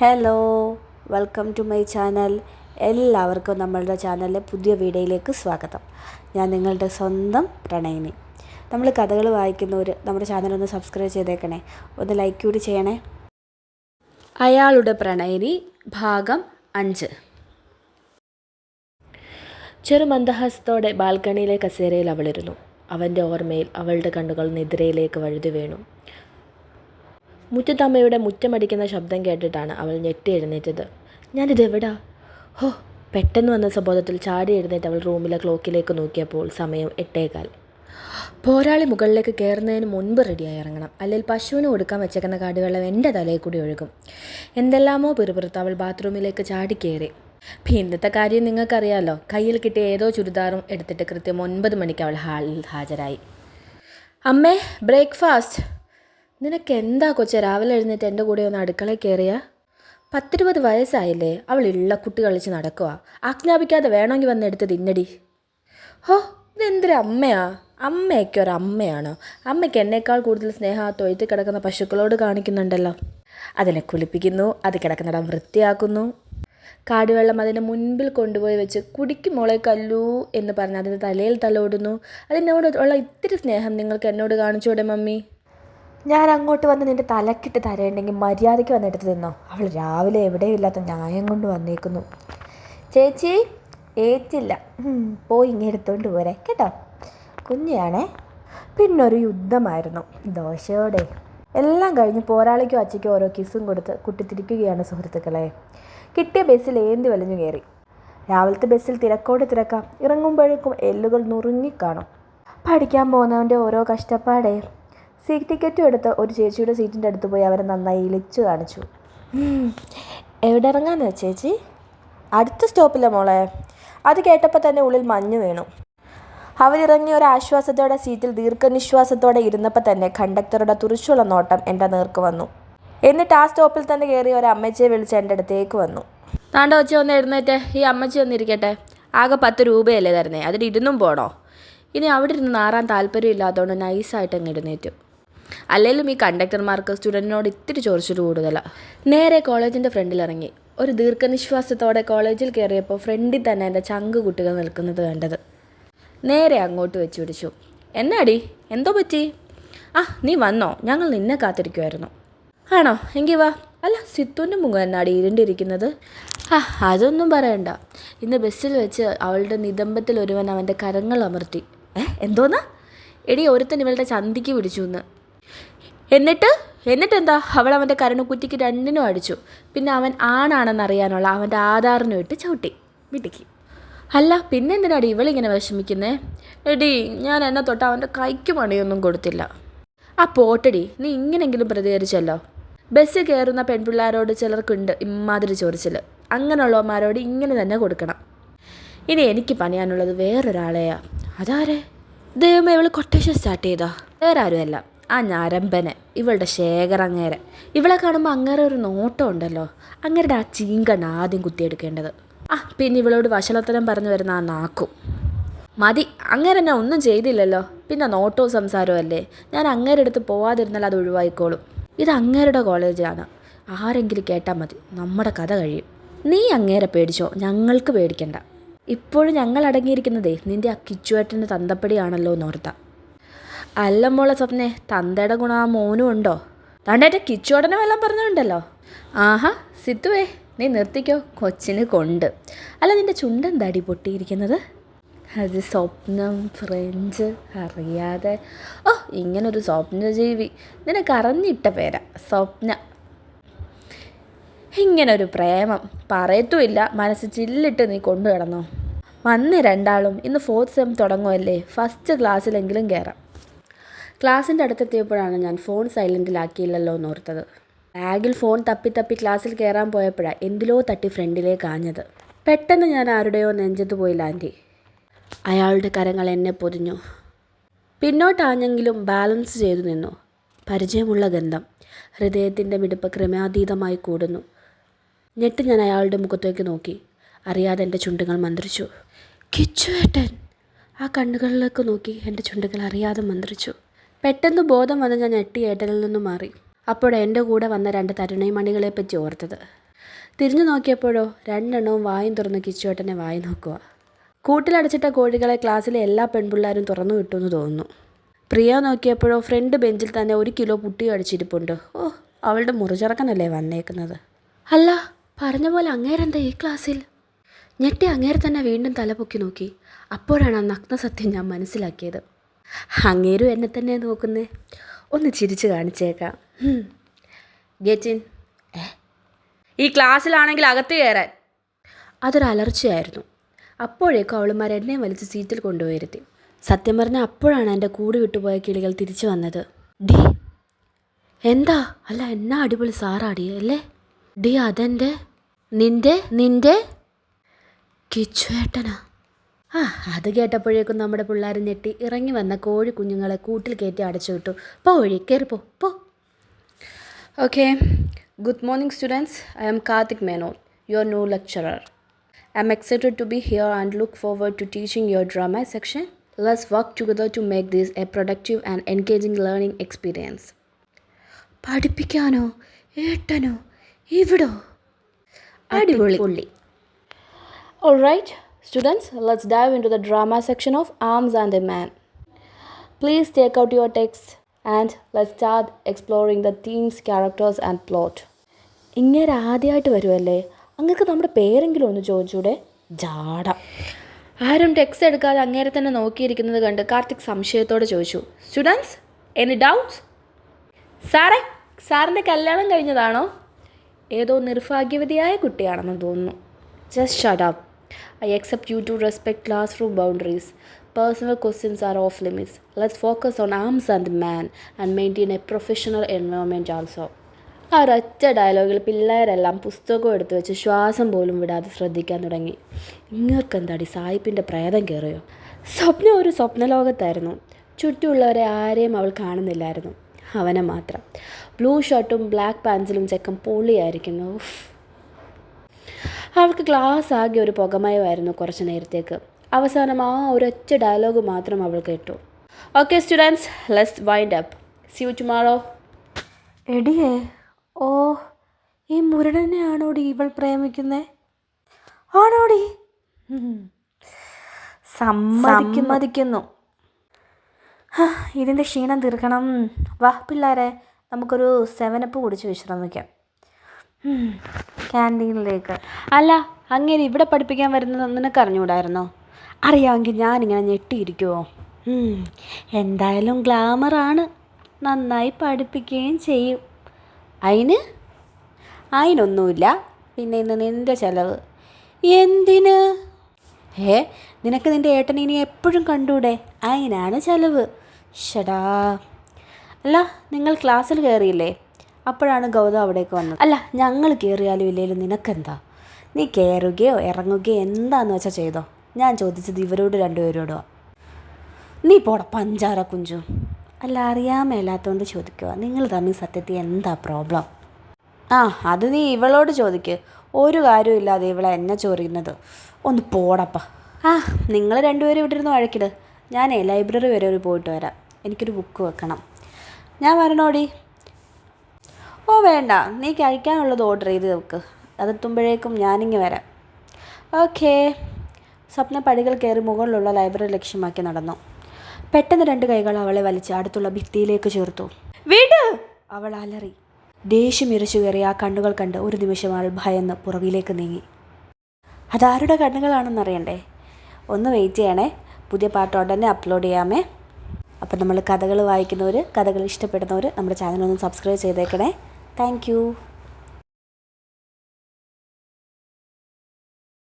Hello welcome to my channel എല്ലാവർക്കും നമ്മളുടെ ചാനലിലെ പുതിയ വീഡിയോയിലേക്ക് സ്വാഗതം. ഞാൻ നിങ്ങളുടെ സ്വന്തം പ്രണയിനി. നമ്മൾ കഥകൾ വായിക്കുന്നവർ നമ്മുടെ ചാനൽ ഒന്ന് സബ്സ്ക്രൈബ് ചെയ്തേക്കണേ. ഒന്ന് ലൈക്ക് കൂടി ചെയ്യണേ. അയാളുടെ പ്രണയിനി ഭാഗം അഞ്ച്. ചെറുമന്ദഹാസത്തോടെ ബാൽക്കണിയിലെ കസേരയിൽ അവളിരുന്നു. അവന്റെ ഓർമ്മയിൽ അവളുടെ കണ്ണുകൾ നിദ്രയിലേക്ക് വഴുതി വീണു. മുറ്റത്തമ്മയുടെ മുറ്റമടിക്കുന്ന ശബ്ദം കേട്ടിട്ടാണ് അവൾ ഞെട്ടി എഴുന്നേറ്റത്. ഞാനിതെവിടാ ഹോ പെട്ടെന്ന് വന്ന സംബോധത്തിൽ ചാടി എഴുന്നേറ്റ് അവൾ റൂമിലെ ക്ലോക്കിലേക്ക് നോക്കിയപ്പോൾ സമയം എട്ടേകാൽ. പോരാളി മുകളിലേക്ക് കയറുന്നതിന് മുൻപ് റെഡിയായി ഇറങ്ങണം. അല്ലെങ്കിൽ പശുവിന് കൊടുക്കാൻ വെച്ചേക്കുന്ന കാടുവെള്ളം എന്റെ തലയിൽ കൂടി ഒഴുകും. എന്തെല്ലാമോ പിറുപിറുത്ത് അവൾ ബാത്റൂമിലേക്ക് ചാടി കയറി. ഇന്നത്തെ കാര്യം നിങ്ങൾക്കറിയാലോ. കയ്യിൽ കിട്ടിയ ഏതോ ചുരിദാറും എടുത്തിട്ട് കൃത്യം ഒൻപത് മണിക്ക് അവൾ ഹാളിൽ ഹാജരായി. അമ്മേ ബ്രേക്ക്ഫാസ്റ്റ്. നിനക്ക് എന്താ കൊച്ചെ? രാവിലെ എഴുന്നേറ്റ് എന്റെ കൂടെ ഒന്ന് അടുക്കളയിൽ കയറിയ? പത്തിരുപത് വയസ്സായില്ലേ? അവൾ ഇള്ള കുട്ടി കളിച്ച് നടക്കുക ആജ്ഞാപിക്കാതെ വേണമെങ്കിൽ വന്ന് എടുത്ത് തിന്നടി. ഹോ ഇതെന്തൊരു അമ്മയാ? അമ്മയൊക്കെ ഒരു അമ്മയ്ക്ക് എന്നേക്കാൾ കൂടുതൽ സ്നേഹം ആ കിടക്കുന്ന പശുക്കളോട് കാണിക്കുന്നുണ്ടല്ലോ. അതിനെ കുളിപ്പിക്കുന്നു അത് കിടക്കുന്നിടം വൃത്തിയാക്കുന്നു. കാടുവെള്ളം അതിന്റെ മുൻപിൽ കൊണ്ടുപോയി വെച്ച് കുടിക്കും മോളെ കല്ലൂ എന്ന് പറഞ്ഞ് അതിന്റെ തലയിൽ തലോടുന്നു. അതിനോട് ഉള്ള ഇത്തിരി സ്നേഹം നിങ്ങൾക്ക് എന്നോട് കാണിച്ചൂടെ മമ്മി? ഞാൻ അങ്ങോട്ട് വന്ന് നിന്റെ തലക്കിട്ട് തരേണ്ടെങ്കിൽ മര്യാദയ്ക്ക് വന്നിട്ട് തിന്നോ. അവൾ രാവിലെ എവിടെയും ഇല്ലാത്ത ന്യായം കൊണ്ട് വന്നേക്കുന്നു. ചേച്ചി ഏറ്റില്ല. പോയി ഇങ്ങനെ എടുത്തോണ്ട് പോരെ കേട്ടോ. കുഞ്ഞാണേ. പിന്നൊരു യുദ്ധമായിരുന്നു. ദോശയോടെ. എല്ലാം കഴിഞ്ഞ് പോരാളിക്കും അച്ചയ്ക്കും ഓരോ കിസ്സും കൊടുത്ത് കുട്ടി തിരിക്കുകയാണ് സുഹൃത്തുക്കളെ. കിട്ടിയ ബസ്സിൽ ഏന്തി വലിഞ്ഞു കയറി. രാവിലത്തെ ബസ്സിൽ തിരക്കോട് തിരക്കാം. ഇറങ്ങുമ്പോഴേക്കും എല്ലുകൾ നുറുങ്ങിക്കാണും പഠിക്കാൻ പോകുന്നവന്റെ ഓരോ കഷ്ടപ്പാടേ. സീറ്റ് ടിക്കറ്റും എടുത്ത് ഒരു ചേച്ചിയുടെ സീറ്റിന്റെ അടുത്ത് പോയി അവരെ നന്നായി ഇളിച്ചു കാണിച്ചു. എവിടെ ഇറങ്ങാന്ന് ചേച്ചി? അടുത്ത സ്റ്റോപ്പില്ല മോളെ. അത് കേട്ടപ്പോൾ തന്നെ ഉള്ളിൽ മഞ്ഞ് വീണു. അവരിറങ്ങിയ ഒരു ആശ്വാസത്തോടെ സീറ്റിൽ ദീർഘനിശ്വാസത്തോടെ ഇരുന്നപ്പോൾ തന്നെ കണ്ടക്ടറുടെ തുറിച്ചുള്ള നോട്ടം എന്റെ നേർക്ക് വന്നു. എന്നിട്ട് ആ സ്റ്റോപ്പിൽ തന്നെ കയറി ഒരു അമ്മച്ചിയെ വിളിച്ച് എന്റെ അടുത്തേക്ക് വന്നു. താണ്ട ഒച്ച ഒന്ന് എഴുന്നേറ്റ്. ഈ അമ്മച്ചി ഒന്നിരിക്കട്ടെ ആകെ പത്ത് രൂപയല്ലേ തരുന്നേ. അതിൽ ഇരുന്നും പോണോ? ഇനി അവിടെ ഇരുന്ന് നാറാൻ താല്പര്യമില്ലാത്തതുകൊണ്ട് നൈസായിട്ട് അങ്ങ് എഴുന്നേറ്റു. അല്ലെങ്കിലും ഈ കണ്ടക്ടർമാർക്ക് സ്റ്റുഡന്റിനോട് ഇത്തിരി ചോദിച്ചിട്ട് കൂടുതലാണ് നേരെ കോളേജിന്റെ ഫ്രണ്ടിൽ ഇറങ്ങി ഒരു ദീർഘനിശ്വാസത്തോടെ കോളേജിൽ കയറിയപ്പോൾ ഫ്രണ്ടിൽ തന്നെ എന്റെ ചങ്ക് കുട്ടികൾ നിൽക്കുന്നത് കണ്ടത്. നേരെ അങ്ങോട്ട് വെച്ച് പിടിച്ചു. എന്നാടി? എന്തോ പറ്റി? ആ നീ വന്നോ. ഞങ്ങൾ നിന്നെ കാത്തിരിക്കുമായിരുന്നു ആണോ? എങ്കിൽ വാ. അല്ല സിത്തുവിന്റെ മുഖം എന്നാടി ഇരുണ്ടിരിക്കുന്നത്? ആ അതൊന്നും പറയണ്ട. ഇന്ന് ബസ്സിൽ വെച്ച് അവളുടെ നിതമ്പത്തിൽ ഒരുവൻ അവന്റെ കരങ്ങൾ അമർത്തി. ഏ എന്തോന്നാ? എടി ഒരുത്തൻ ഇവളുടെ ചന്തിക്ക് പിടിച്ചു എന്ന്. എന്നിട്ട് എന്നിട്ടെന്താ? അവൾ അവന്റെ കരണക്കുറ്റിക്ക് രണ്ടിനും അടിച്ചു. പിന്നെ അവൻ ആണാണെന്ന് അറിയാനുള്ള അവന്റെ ആധാറിനും ഇട്ട് ചവിട്ടി. വീട്ടിക്ക് അല്ല പിന്നെന്തിനാടി ഇവളിങ്ങനെ വിഷമിക്കുന്നേ? എടി ഞാൻ എന്നെ തൊട്ട് അവന്റെ കൈക്ക് പണിയൊന്നും കൊടുത്തില്ല. ആ പോട്ടടി നീ ഇങ്ങനെങ്കിലും പ്രതികരിച്ചല്ലോ. ബസ് കയറുന്ന പെൺപിള്ളേരോട് ചിലർക്കുണ്ട് ഇമ്മാതിരി ചോറിച്ചിൽ അങ്ങനെയുള്ളവന്മാരോട് ഇങ്ങനെ തന്നെ കൊടുക്കണം. ഇനി എനിക്ക് പണിയാനുള്ളത് വേറൊരാളെയാ. അതാരെ? ദൈവമേ ഇവൾ കൊട്ടേഷൻ സ്റ്റാർട്ട് ചെയ്താ? വേറെ ആരുമല്ല ആ ഞരമ്പനെ ഇവളുടെ ശേഖരങ്ങേരെ. ഇവളെ കാണുമ്പോൾ അങ്ങേരെ ഒരു നോട്ടം ഉണ്ടല്ലോ അങ്ങേരുടെ ആ ചീങ്കണ് ആദ്യം കുത്തിയെടുക്കേണ്ടത്. ആ പിന്നെ ഇവളോട് വഷളത്തരം പറഞ്ഞു വരുന്ന ആ നാക്കും. മതി അങ്ങേരെ എന്നെ ഒന്നും ചെയ്തില്ലല്ലോ. പിന്നെ നോട്ടവും സംസാരവും അല്ലേ? ഞാൻ അങ്ങേരുടെ അടുത്ത് പോവാതിരുന്നാൽ അത് ഒഴിവായിക്കോളും. ഇത് അങ്ങേരുടെ കോളേജാണ്. ആരെങ്കിലും കേട്ടാൽ മതി. നമ്മുടെ കഥ കഴിയും. നീ അങ്ങേരെ പേടിച്ചോ? ഞങ്ങൾക്ക് പേടിക്കണ്ട. ഇപ്പോഴും ഞങ്ങൾ അടങ്ങിയിരിക്കുന്നതേ നിന്റെ ആ കിച്ചുവേട്ടന്റെ തന്തപ്പടിയാണല്ലോ എന്നോർത്താ. അല്ല മോളെ സ്വപ്നെ തന്തയുടെ ഗുണം ആ മോനും ഉണ്ടോ? തണ്ടേറ്റ കിച്ചോടനെ വല്ലതും പറഞ്ഞുണ്ടല്ലോ ആഹാ സിത്തുവേ നീ നിർത്തിക്കോ കൊച്ചിന് കൊണ്ട്. അല്ല നിന്റെ ചുണ്ടെന്താടി പൊട്ടിയിരിക്കുന്നത്? അത് സ്വപ്നം ഫ്രഞ്ച് അറിയാതെ. ഓ ഇങ്ങനൊരു സ്വപ്നജീവി നിനക്ക് അറിഞ്ഞിട്ട പേരാ സ്വപ്ന. ഇങ്ങനൊരു പ്രേമം. പറയത്തുമില്ല മനസ്സ് ചില്ലിട്ട് നീ കൊണ്ടു കിടന്നോ വന്ന് രണ്ടാളും ഇന്ന് ഫോർത്ത് സെം തുടങ്ങുമല്ലേ ഫസ്റ്റ് ക്ലാസ്സിലെങ്കിലും കയറാം ക്ലാസ്സിന്റെ അടുത്തെത്തിയപ്പോഴാണ് ഞാൻ ഫോൺ സൈലന്റിലാക്കിയില്ലല്ലോ എന്നോർത്തത്. ബാഗിൽ ഫോൺ തപ്പി തപ്പി ക്ലാസ്സിൽ കയറാൻ പോയപ്പോഴാണ് എന്തിലോ തട്ടി ഫ്രണ്ടിലേക്ക് ആഞ്ഞത് പെട്ടെന്ന് ഞാൻ ആരുടെയോ നെഞ്ചത്ത് പോയി ലാൻഡി. അയാളുടെ കരങ്ങൾ എന്നെ പൊതിഞ്ഞു. പിന്നോട്ടാഞ്ഞെങ്കിലും ബാലൻസ് ചെയ്തു നിന്നു. പരിചയമുള്ള ഗന്ധം ഹൃദയത്തിന്റെ മിടുപ്പ് ക്രമാതീതമായി കൂടുന്നു. ഞെട്ട് ഞാൻ അയാളുടെ മുഖത്തേക്ക് നോക്കി. അറിയാതെ എന്റെ ചുണ്ടുകൾ മന്ത്രിച്ചു. കിച്ചുവേട്ടൻ ആ കണ്ണുകളിലേക്ക് നോക്കി എന്റെ ചുണ്ടുകൾ അറിയാതെ മന്ത്രിച്ചു. പെട്ടെന്ന് ബോധം വന്ന് ഞാൻ ഞെട്ടി ഏട്ടനിൽ നിന്ന് മാറി. അപ്പോൾ എന്റെ കൂടെ വന്ന രണ്ട് തരുണൈമണികളെ പറ്റി ഓർത്തത്. തിരിഞ്ഞു നോക്കിയപ്പോഴോ രണ്ടെണ്ണവും വായും തുറന്ന് കിച്ചുവേട്ടനെ വായി നോക്കുക. കൂട്ടിലടച്ചിട്ട കോഴികളെ ക്ലാസ്സിലെ എല്ലാ പെൺപിള്ളേരും തുറന്നു വിട്ടു എന്ന് തോന്നുന്നു. പ്രിയ നോക്കിയപ്പോഴോ ഫ്രണ്ട് ബെഞ്ചിൽ തന്നെ ഒരു കിലോ പുട്ടി അടിച്ചിരിപ്പുണ്ട്. ഓ അവളുടെ മുറിചിറക്കനല്ലേ വന്നേക്കുന്നത്? അല്ല പറഞ്ഞ പോലെ അങ്ങേരെന്താ ഈ ക്ലാസ്സിൽ? ഞെട്ടി അങ്ങേരെ തന്നെ വീണ്ടും തലപൊക്കി നോക്കി. അപ്പോഴാണ് ആ നഗ്നസത്യം ഞാൻ മനസ്സിലാക്കിയത്. അങ്ങേരും എന്നെ തന്നെ നോക്കുന്നേ. ഒന്ന് ചിരിച്ചു കാണിച്ചേക്കാം. ഗെറ്റിൻ. ഈ ക്ലാസ്സിലാണെങ്കിൽ അകത്ത് കയറാൻ. അതൊരു അലർച്ചയായിരുന്നു. അപ്പോഴേക്കും അവളുമാർ എന്നെ വലിച്ച് സീറ്റിൽ കൊണ്ടുപോയിരുത്തി. സത്യം പറഞ്ഞാൽ അപ്പോഴാണ് എന്റെ കൂട് വിട്ടുപോയ കിളികൾ തിരിച്ചു വന്നത്. ഡി. എന്താ? അല്ല എന്നാ അടിപൊളി സാറാടി അല്ലേ? ഡി അതെന്റെ നിന്റെ നിന്റെ കിച്ചുവേട്ടനാ. ആ അത് കേട്ടപ്പോഴേക്കും നമ്മുടെ പിള്ളേർ ഞെട്ടി ഇറങ്ങി വന്ന കോഴി കുഞ്ഞുങ്ങളെ കൂട്ടിൽ കയറ്റി അടച്ചു വിട്ടു. പോ വഴി കയറിപ്പോ പോ okay good morning students I am Karthik Menon your new lecturer I am excited to be here and look forward to teaching your drama section let's work together to make these a productive and engaging learning experience പഠിപ്പിക്കാനോ? ഏട്ടനോ? ഇവിടോ അടിപൊളി. All Alright, students, let's dive into the drama section of Arms and a Man. Please take out your text and let's start exploring the themes, characters, and plot. ഇങ്ങനെ ആദ്യമായിട്ട് വരുമല്ലേ അങ്ങക്ക് നമ്മുടെ പേരെങ്കിലും ഒന്ന് ചോദിച്ചൂടെ? ജാട. ആരും ടെക്സ്റ്റ് എടുക്കാതെ അങ്ങേരെ തന്നെ നോക്കിയിരിക്കുന്നത് കണ്ട് കാർത്തിക് സംശയത്തോടെ ചോദിച്ചു. സ്റ്റുഡൻസ് എനി ഡൗട്ട്സ് സാറേ സാറിന്റെ കല്യാണം കഴിഞ്ഞതാണോ? ഏതോ നിർഭാഗ്യവതിയായ കുട്ടിയാണെന്ന് തോന്നുന്നു. Just shut up I accept you to respect classroom boundaries. Personal questions are off limits. Let's focus on arms and man and maintain a professional environment also. ആ ഒരൊറ്റ ഡയലോഗിൽ പിള്ളേരെല്ലാം പുസ്തകം എടുത്തു വെച്ച് ശ്വാസം പോലും വിടാതെ ശ്രദ്ധിക്കാൻ തുടങ്ങി ഇങ്ങർക്കെന്താടി സായിപ്പിന്റെ പ്രേതം കയറിയോ സ്വപ്നം ഒരു സ്വപ്നലോകത്തായിരുന്നു ചുറ്റുമുള്ളവരെ ആരെയും അവൾ കാണുന്നില്ലായിരുന്നു അവനെ മാത്രം ബ്ലൂ ഷർട്ടും ബ്ലാക്ക് പാൻസിലും ചെക്കൻ പൊളിയായിരിക്കുന്നു ഉഫ്. അവൾക്ക് ക്ലാസ് ആകെ ഒരു പുകമയമായിരുന്നു കുറച്ച് നേരത്തേക്ക്. അവസാനം ആ ഒരൊറ്റ ഡയലോഗ് മാത്രം അവൾ കേട്ടു okay students let's wind up see you tomorrow എടിയേ ഓ ഈ മുരടനെ ആണോടി ഇവൾ പ്രേമിക്കുന്നേ? ആണോടി? സമ്മതിക്കുന്നു. ഇതിന്റെ ക്ഷീണം തീർക്കണം. വാ പിള്ളേരെ നമുക്കൊരു സെവനപ്പ് കുടിച്ച് വിശ്രമിക്കാം. ക്യാന്റീനിലേക്ക് അല്ല അങ്ങനെ ഇവിടെ പഠിപ്പിക്കാൻ വരുന്നത് നിനക്ക് അറിഞ്ഞുകൂടായിരുന്നോ അറിയാമെങ്കിൽ ഞാനിങ്ങനെ ഞെട്ടിയിരിക്കുമോ എന്തായാലും ഗ്ലാമറാണ് നന്നായി പഠിപ്പിക്കുകയും ചെയ്യും. അതിന് അതിനൊന്നുമില്ല പിന്നെ ഇന്ന് നിന്റെ ചിലവ്. എന്തിന്? ഏ നിനക്ക് നിന്റെ ഏട്ടനെ ഇനി എപ്പോഴും കണ്ടൂടെ? അതിനാണ് ചിലവ്. ഷടാ. അല്ല നിങ്ങൾ ക്ലാസ്സിൽ കയറിയില്ലേ? അപ്പോഴാണ് ഗൗതം അവിടേക്ക് വന്നത്. അല്ല ഞങ്ങൾ കയറിയാലും ഇല്ലെങ്കിലും നിനക്കെന്താ? നീ കയറുകയോ ഇറങ്ങുകയോ എന്താന്ന് വെച്ചാൽ ചെയ്തോ? ഞാൻ ചോദിച്ചത് ഇവരോട് രണ്ടുപേരോടോ? നീ പോട പഞ്ചാര കുഞ്ചു. അല്ല അറിയാൻ മേലാത്തതുകൊണ്ട് ചോദിക്കുക നിങ്ങൾ തമ്മിൽ സത്യത്തിൽ എന്താ പ്രോബ്ലം ആ അത് നീ ഇവളോട് ചോദിക്ക്. ഒരു കാര്യമില്ലാതെ ഇവളെ എന്നെ ചൊറിയുന്നത്. ഒന്ന് പോടപ്പ. ആ നിങ്ങൾ രണ്ടുപേരും ഇവിടെ ഇരുന്ന് വഴക്കിട്. ഞാനേ ലൈബ്രറി വരെ ഒരു പോയിട്ട് വരാം. എനിക്കൊരു ബുക്ക് വെക്കണം. ഞാൻ വരണോടി? ഓ വേണ്ട നീ കഴിക്കാനുള്ളത് ഓർഡർ ചെയ്ത് വെക്ക്. അതെത്തുമ്പോഴേക്കും ഞാനിങ്ങ് വരാം. ഓക്കേ സ്വപ്ന പടികൾ കയറി മുകളിലുള്ള ലൈബ്രറി ലക്ഷ്യമാക്കി നടന്നു. പെട്ടെന്ന് രണ്ട് കൈകൾ അവളെ വലിച്ച് അടുത്തുള്ള ഭിത്തിയിലേക്ക് ചേർത്തു. വീട്! അവൾ അലറി. ദേഷ്യം ഇരച്ചു കയറി ആ കണ്ണുകൾ കണ്ട് ഒരു നിമിഷം അവൾ ഭയന്ന് പുറകിലേക്ക് നീങ്ങി. അതാരുടെ കണ്ണുകളാണെന്നറിയണ്ടേ? ഒന്ന് വെയിറ്റ് ചെയ്യണേ. പുതിയ പാട്ട് ഉടനെ അപ്ലോഡ് ചെയ്യാമേ. അപ്പം നമ്മൾ കഥകൾ വായിക്കുന്നവർ കഥകൾ ഇഷ്ടപ്പെടുന്നവർ നമ്മുടെ ചാനൽ ഒന്ന് സബ്സ്ക്രൈബ് ചെയ്തേക്കണേ. Thank you